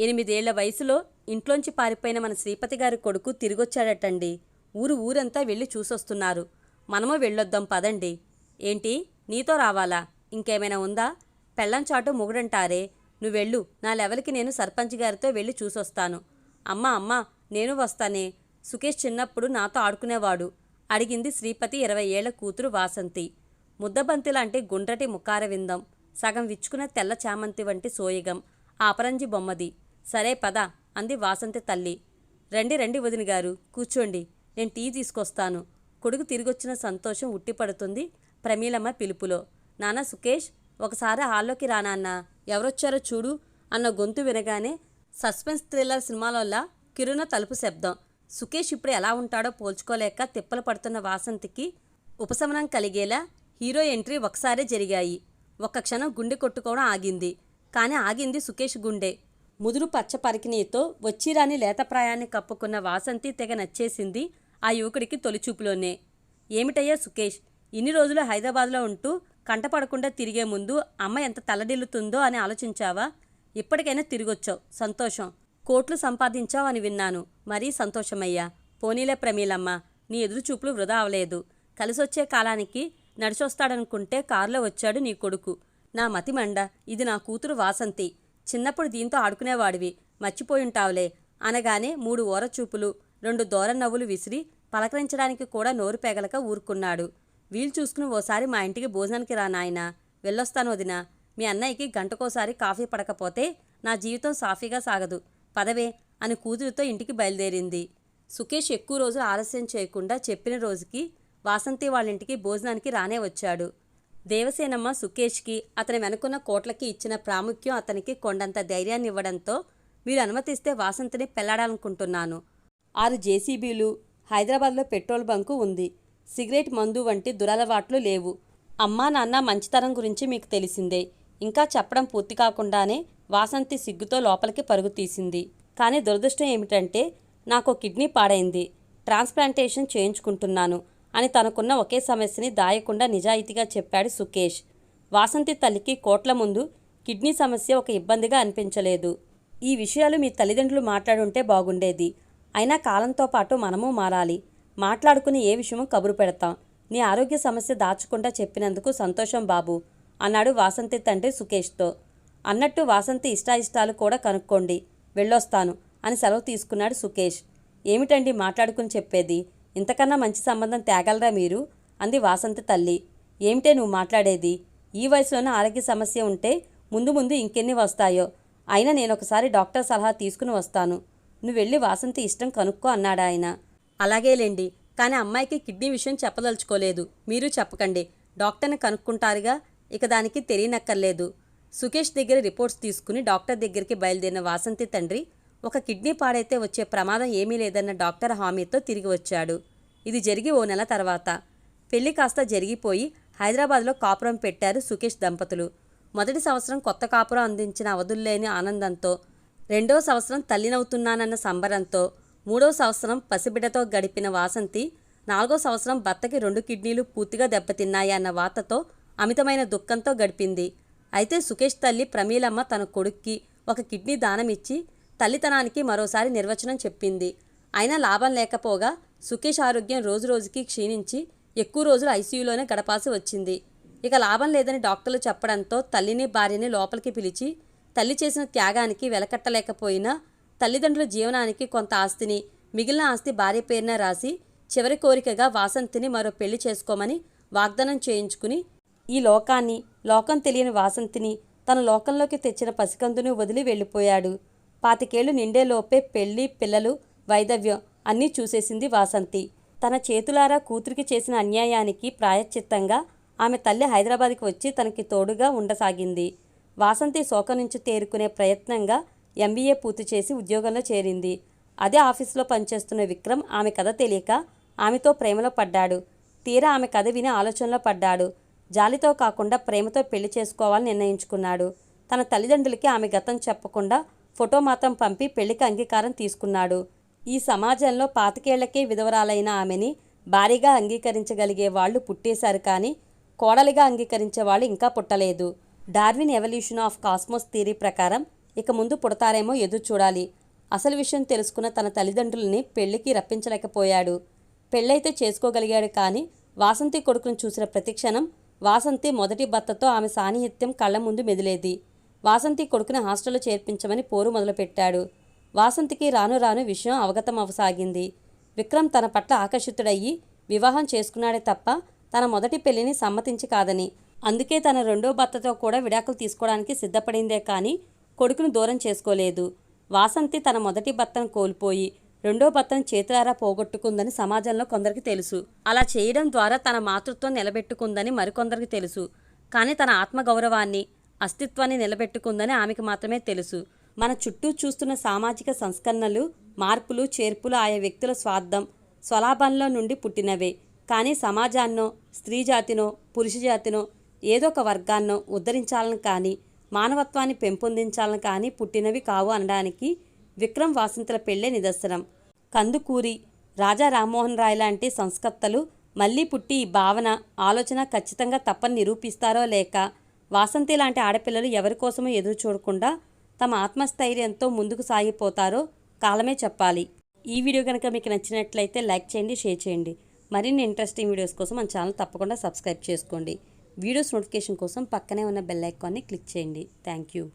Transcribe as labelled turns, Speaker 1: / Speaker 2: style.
Speaker 1: ఎనిమిదేళ్ళ వయసులో ఇంట్లోంచి పారిపోయిన మన శ్రీపతి గారి కొడుకు తిరిగొచ్చాడటండి. ఊరు ఊరంతా వెళ్ళి చూసొస్తున్నారు. మనము వెళ్ళొద్దాం పదండి. ఏంటి? నీతో రావాలా? ఇంకేమైనా ఉందా? పెళ్ళం చాటు మొగుడంటారే. నువ్వెళ్ళు. నా లెవెల్కి నేను సర్పంచ్ గారితో వెళ్ళి చూసొస్తాను. అమ్మా అమ్మా నేను వస్తానే. సుకేష్ చిన్నప్పుడు నాతో ఆడుకునేవాడు. అడిగింది శ్రీపతి ఇరవై ఏళ్ళ కూతురు వాసంతి. ముద్దబంతి లాంటి గుండ్రటి ముఖారవిందం సగం విచ్చుకున్న తెల్ల చామంతి వంటి సోయగం ఆపరంజి బొమ్మది. సరే పద అంది వాసంతి తల్లి. రండి రండి వదిన గారు కూర్చోండి నేను టీ తీసుకొస్తాను. కొడుకు తిరిగొచ్చిన సంతోషం ఉట్టిపడుతుంది ప్రమీలమ్మ పిలుపులో. నాన్న సుకేష్ ఒకసారి హాల్లోకి రానాన్నా ఎవరొచ్చారో చూడు అన్న గొంతు వినగానే సస్పెన్స్ థ్రిల్లర్ సినిమాలోలా కిరున తలుపు శబ్దం. సుకేష్ ఇప్పుడు ఎలా ఉంటాడో పోల్చుకోలేక తిప్పలు పడుతున్న వాసంతికి ఉపశమనం కలిగేలా హీరో ఎంట్రీ ఒకసారే జరిగాయి. ఒక్క క్షణం గుండె కొట్టుకోవడం ఆగింది. కానీ ఆగింది సుకేష్ గుండె. ముదురు పచ్చ పరికినీతో వచ్చిరాని లేతప్రాయాన్ని కప్పుకున్న వాసంతి తెగ నచ్చేసింది ఆ యువకుడికి తొలిచూపులోనే. ఏమిటయ్యా సుకేష్ ఇన్ని రోజులు హైదరాబాద్లో ఉంటూ కంటపడకుండా తిరిగే ముందు అమ్మ ఎంత తలడిల్లుతుందో అని ఆలోచించావా? ఇప్పటికైనా తిరిగొచ్చావు. సంతోషం. కోట్లు సంపాదించావు అని విన్నాను. మరీ సంతోషమయ్యా. పోనీలే ప్రమీలమ్మ నీ ఎదురుచూపులు వృధా అవలేదు కలిసొచ్చే కాలానికి నడిచొస్తాడనుకుంటే కారులో వచ్చాడు నీ కొడుకు. నా మతిమండ ఇది నా కూతురు వాసంతి. చిన్నప్పుడు దీంతో ఆడుకునేవాడివి. మర్చిపోయుంటావులే. అనగానే మూడు ఓరచూపులు రెండు దూరనవ్వులు విసిరి పలకరించడానికి కూడా నోరు పెగలక ఊరుకున్నాడు. వీలు చూసుకుని ఓసారి మా ఇంటికి భోజనానికి రా నాయనా. వెళ్ళొస్తాను వదినా. మీ అన్నయ్యకి గంటకోసారి కాఫీ పడకపోతే నా జీవితం సాఫీగా సాగదు. పదవే అని కూతురితో ఇంటికి బయలుదేరింది. సుకేష్ ఎక్కువ రోజులు ఆలస్యం చేయకుండా చెప్పిన రోజుకి వాసంతి వాళ్ళ ఇంటికి భోజనానికి రానే వచ్చాడు. దేవసేనమ్మ సుకేష్కి అతని వెనుకున్న కోట్లకి ఇచ్చిన ప్రాముఖ్యం అతనికి కొండంత ధైర్యాన్ని ఇవ్వడంతో మీరు అనుమతిస్తే వాసంతిని పెళ్ళాడాలనుకుంటున్నాను. ఆరు జేసీబీలు హైదరాబాద్లో పెట్రోల్ బంకు ఉంది. సిగరెట్ మందు వంటి దురలవాట్లు లేవు. అమ్మా నాన్న మంచితనం గురించి మీకు తెలిసిందే. ఇంకా చెప్పడం పూర్తి కాకుండానే వాసంతి సిగ్గుతో లోపలికి పరుగు తీసింది. కానీ దురదృష్టం ఏమిటంటే నాకు కిడ్నీ పాడైంది. ట్రాన్స్ప్లాంటేషన్ చేయించుకుంటున్నాను. అని తనకున్న ఒకే సమస్యని దాయకుండా నిజాయితీగా చెప్పాడు సుకేష్. వాసంతి తల్లికి కోట్ల ముందు కిడ్నీ సమస్య ఒక ఇబ్బందిగా అనిపించలేదు. ఈ విషయాలు మీ తల్లిదండ్రులు మాట్లాడుంటే బాగుండేది. అయినా కాలంతో పాటు మనము మారాలి. మాట్లాడుకుని ఏ విషయమో కబురు పెడతాం. నీ ఆరోగ్య సమస్య దాచకుండా చెప్పినందుకు సంతోషం బాబు అన్నాడు వాసంతి తండ్రి సుకేష్తో. అన్నట్టు వాసంతి ఇష్టాయిష్టాలు కూడా కనుక్కోండి వెళ్ళొస్తాను అని సెలవు తీసుకున్నాడు సుకేష్. ఏమిటండి మాట్లాడుకుని చెప్పేది? ఇంతకన్నా మంచి సంబంధం తేగలరా మీరు? అంది వాసంతి తల్లి. ఏమిటే నువ్వు మాట్లాడేది? ఈ వయసులోనే ఆరోగ్య సమస్య ఉంటే ముందు ముందు ఇంకెన్ని వస్తాయో? అయినా నేను ఒకసారి డాక్టర్ సలహా తీసుకుని వస్తాను. నువ్వు వెళ్ళి వాసంతి ఇష్టం కనుక్కో అన్నాడు ఆయన. అలాగేలేండి. కానీ అమ్మాయికి కిడ్నీ విషయం చెప్పదలుచుకోలేదు. మీరు చెప్పకండి. డాక్టర్ని కనుక్కుంటారుగా? ఇక దానికి తెలియనక్కర్లేదు. సుకేష్ దగ్గర రిపోర్ట్స్ తీసుకుని డాక్టర్ దగ్గరికి బయలుదేరిన వాసంతి తండ్రి ఒక కిడ్నీ పాడైతే వచ్చే ప్రమాదం ఏమీ లేదన్న డాక్టర్ హామీతో తిరిగి వచ్చాడు. ఇది జరిగి ఓ నెల తర్వాత. పెళ్ళి కాస్త జరిగిపోయి హైదరాబాద్లో కాపురం పెట్టారు సుకేష్ దంపతులు. మొదటి సంవత్సరం కొత్త కాపురం అందించిన అవధుల్లేని ఆనందంతో రెండో సంవత్సరం తల్లినవుతున్నానన్న సంబరంతో మూడో సంవత్సరం పసిబిడ్డతో గడిపిన వాసంతి నాలుగో సంవత్సరం భర్తకి రెండు కిడ్నీలు పూర్తిగా దెబ్బతిన్నాయి అన్న వార్తతో అమితమైన దుఃఖంతో గడిపింది. అయితే సుకేష్ తల్లి ప్రమీలమ్మ తన కొడుక్కి ఒక కిడ్నీ దానం ఇచ్చి తల్లితనానికి మరోసారి నిర్వచనం చెప్పింది. అయినా లాభం లేకపోగా సుకేష్ ఆరోగ్యం రోజురోజుకి క్షీణించి ఎక్కువ రోజులు ఐసీయూలోనే గడపాల్సి వచ్చింది. ఇక లాభం లేదని డాక్టర్లు చెప్పడంతో తల్లిని భార్యని లోపలికి పిలిచి తల్లి చేసిన త్యాగానికి వెలకట్టలేకపోయినా తల్లిదండ్రుల జీవనానికి కొంత ఆస్తిని మిగిలిన ఆస్తి భార్య పేరున రాసి చివరి కోరికగా వాసంతిని మరో పెళ్ళి చేసుకోమని వాగ్దానం చేయించుకుని ఈ లోకాన్ని లోకం తెలియని వాసంతిని తన లోకంలోకి తెచ్చిన పసికందుని వదిలి వెళ్ళిపోయాడు. పాతికేళ్ళు నిండేలోపే పెళ్ళి పిల్లలు వైదవ్యం అన్నీ చూసేసింది వాసంతి. తన చేతులారా కూతురికి చేసిన అన్యాయానికి ప్రాయశ్చిత్తంగా ఆమె తల్లి హైదరాబాద్కి వచ్చి తనకి తోడుగా ఉండసాగింది. వాసంతి శోకం నుంచి తేరుకునే ప్రయత్నంగా ఎంబీఏ పూర్తి చేసి ఉద్యోగంలో చేరింది. అదే ఆఫీసులో పనిచేస్తున్న విక్రమ్ ఆమె కథ తెలియక ఆమెతో ప్రేమలో పడ్డాడు. తీరా ఆమె కథ విని ఆలోచనలో పడ్డాడు. జాలితో కాకుండా ప్రేమతో పెళ్ళి చేసుకోవాలని నిర్ణయించుకున్నాడు. తన తల్లిదండ్రులకి ఆమె గతం చెప్పకుండా ఫోటో మాత్రం పంపి పెళ్ళికి అంగీకారం తీసుకున్నాడు. ఈ సమాజంలో పాతికేళ్ళకే విధవరాలైన ఆమెని భారీగా అంగీకరించగలిగే వాళ్ళు పుట్టేశారు కానీ కోడలిగా అంగీకరించే వాళ్ళు ఇంకా పుట్టలేదు. Darwin evolution of cosmos theory ప్రకారం ఇక ముందు పుడతారేమో ఎదురు చూడాలి. అసలు విషయం తెలుసుకున్న తన తల్లిదండ్రుల్ని పెళ్ళికి రప్పించలేకపోయాడు. పెళ్ళైతే చేసుకోగలిగాడు కానీ వాసంతి కొడుకును చూసిన ప్రతిక్షణం వాసంతి మొదటి భర్తతో ఆమె సాన్నిహిత్యం కళ్ళ ముందు మెదిలేది. వాసంతి కొడుకుని హాస్టల్లో చేర్పించమని పోరు మొదలుపెట్టాడు. వాసంతికి రాను రాను విషయం అవగతం అవసాగింది విక్రమ్ తన పట్ల ఆకర్షితుడయ్యి వివాహం చేసుకున్నాడే తప్ప తన మొదటి పెళ్ళిని సమ్మతించి కాదని అందుకే తన రెండో భర్తతో కూడా విడాకులు తీసుకోవడానికి సిద్ధపడిందే కానీ కొడుకును దూరం చేసుకోలేదు. వాసంతి తన మొదటి భర్తను కోల్పోయి రెండో భర్తను చేతులారా పోగొట్టుకుందని సమాజంలో కొందరికి తెలుసు. అలా చేయడం ద్వారా తన మాతృత్వం నిలబెట్టుకుందని మరికొందరికి తెలుసు. కానీ తన ఆత్మగౌరవాన్ని అస్తిత్వాన్ని నిలబెట్టుకుందని ఆమెకు మాత్రమే తెలుసు. మన చుట్టూ చూస్తున్న సామాజిక సంస్కరణలు మార్పులు చేర్పులు ఆయా వ్యక్తుల స్వార్థం స్వలాభంలో నుండి పుట్టినవే. కానీ సమాజాన్నో స్త్రీ జాతినో పురుష జాతినో ఏదో ఒక వర్గాన్నో ఉద్ధరించాలని కానీ మానవత్వాన్ని పెంపొందించాలని కానీ పుట్టినవి కావు అనడానికి విక్రమ్ వాసంతుల పెళ్ళే నిదర్శనం. కందుకూరి రాజా రామ్మోహన్ రాయ్ లాంటి సంస్కర్తలు మళ్ళీ పుట్టి ఈ భావన ఆలోచన ఖచ్చితంగా తప్పని నిరూపిస్తారో లేక వాసంతి లాంటి ఆడపిల్లలు ఎవరి కోసమో ఎదురు చూడకుండా తమ ఆత్మస్థైర్యంతో ముందుకు సాగిపోతారో కాలమే చెప్పాలి. ఈ వీడియో కనుక మీకు నచ్చినట్లయితే లైక్ చేయండి షేర్ చేయండి. మరిన్ని ఇంట్రెస్టింగ్ వీడియోస్ కోసం మన ఛానల్ తప్పకుండా సబ్స్క్రైబ్ చేసుకోండి. వీడియోస్ నోటిఫికేషన్ కోసం పక్కనే ఉన్న బెల్ ఐకాన్ని క్లిక్ చేయండి. Thank you.